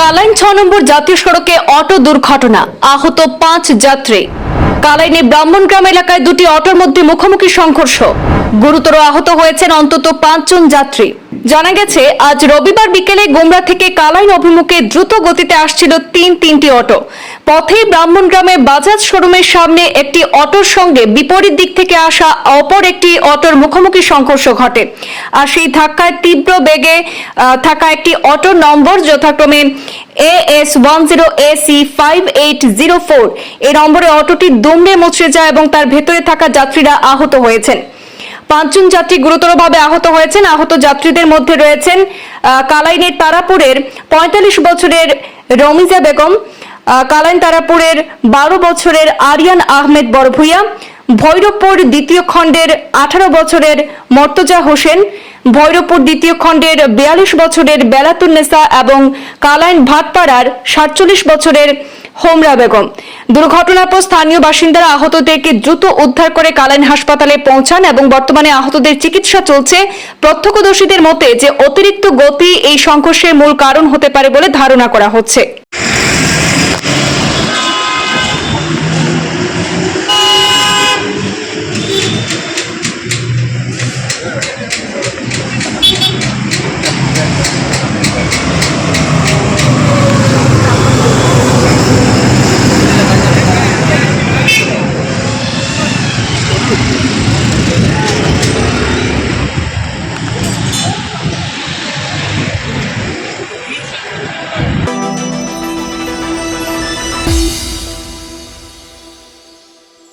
কালাইন ছ নম্বর জাতীয় সড়কে অটো দুর্ঘটনা। আহত পাঁচ যাত্রী। কালাইনে ব্রাহ্মণগ্রাম এলাকায় দুটি অটোর মধ্যে মুখোমুখি সংঘর্ষ। গুরুতর আহত হয়েছেন অন্তত পাঁচজন যাত্রী। জানা গেছে, আজ রবিবার বিকেলে গোমরা থেকে কালাইন অভিমুখে দ্রুত গতিতে আসছিল তিন তিনটি অটো। পথে ব্রাহ্মণগ্রামে বাজাজ শোরুমের সামনে একটি অটোর সঙ্গে বিপরীত দিক থেকে আসা অপর একটি অটোর মুখোমুখি সংঘর্ষ ঘটে। আর সেই ধাক্কায় তীব্র বেগে থাকা একটি অটোর নম্বর যথাক্রমে A S one zero A C five eight zero four এই নম্বরে অটোটি দুমড়ে মুচড়ে যায় এবং তার ভেতরে থাকা যাত্রীরা আহত হয়েছেন। পাঁচজন যাত্রী গুরুতরভাবে আহত হয়েছেন। আহত যাত্রীদের মধ্যে রয়েছেন কালাইনের তারাপুরের পঁয়তাল্লিশ বছরের রমিজা বেগম কালাইন তারাপুরের বারো বছরের আরিয়ান আহমেদ বড়ভুইয়া, ভৈরবপুর দ্বিতীয় খণ্ডের আঠারো বছরের মর্তজা হোসেন ভৈরবপুর দ্বিতীয় খণ্ডের বিয়াল্লিশ বছরের বেলাতুন্নেসা এবং কালাইন ভাটপাড়ার সাতচল্লিশ বছরের হোমরা বেগম। দুর্ঘটনার পর স্থানীয় বাসিন্দারা আহতদেরকে দ্রুত উদ্ধার করে কালাইন হাসপাতালে পৌঁছান এবং বর্তমানে আহতদের চিকিৎসা চলছে। প্রত্যক্ষদর্শীদের মতে যে অতিরিক্ত গতি এই সংঘর্ষের মূল কারণ হতে পারে বলে ধারণা করা হচ্ছে।